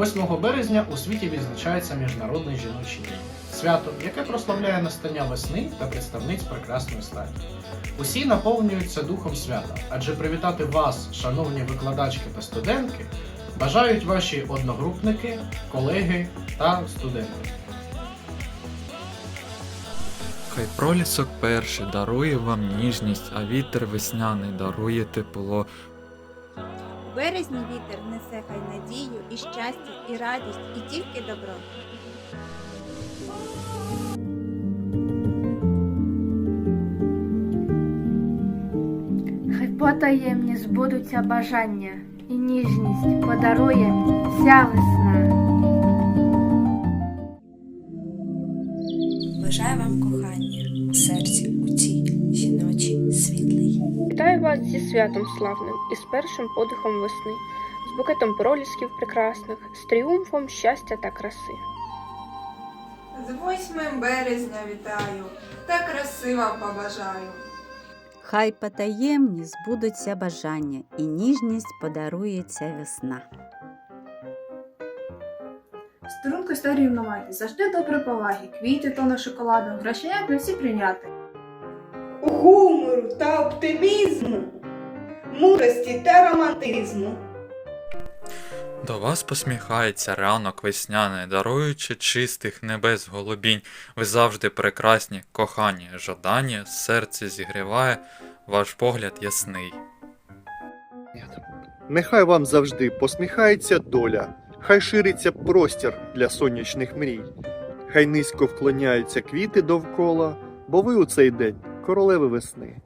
8 березня у світі відзначається Міжнародний жіночий день. Свято, яке прославляє настання весни та представниць прекрасної статі. Усі наповнюються духом свята, адже привітати вас, шановні викладачки та студентки, бажають ваші одногрупники, колеги та студенти. Хай пролісок перший дарує вам ніжність, а вітер весняний дарує тепло. У березні вітер несе хай надію і щастя, і радість, і тільки добро. Хай потаємні збудуться бажання, і ніжність подарує вся весна. Бажаю вам кохання в жіночій світлій. Вітаю вас зі святом славним і з першим подихом весни, з букетом пролісків прекрасних, з тріумфом щастя та краси. З 8 березня вітаю, та краси вам побажаю. Хай потаємні збудуться бажання, і ніжність подарується весна. Сторінку історії вноваті, завжди добре поваги, квіти тона шоколадом, грошей не всі прийняти. Гумору та оптимізму, мудрості та романтизму. До вас посміхається ранок весняний, даруючи чистих небес голубінь. Ви завжди прекрасні, кохані, жадання, серце зігріває, ваш погляд ясний. Нехай вам завжди посміхається доля, хай шириться простір для сонячних мрій. Хай низько вклоняються квіти довкола, бо ви у цей день королеви весни.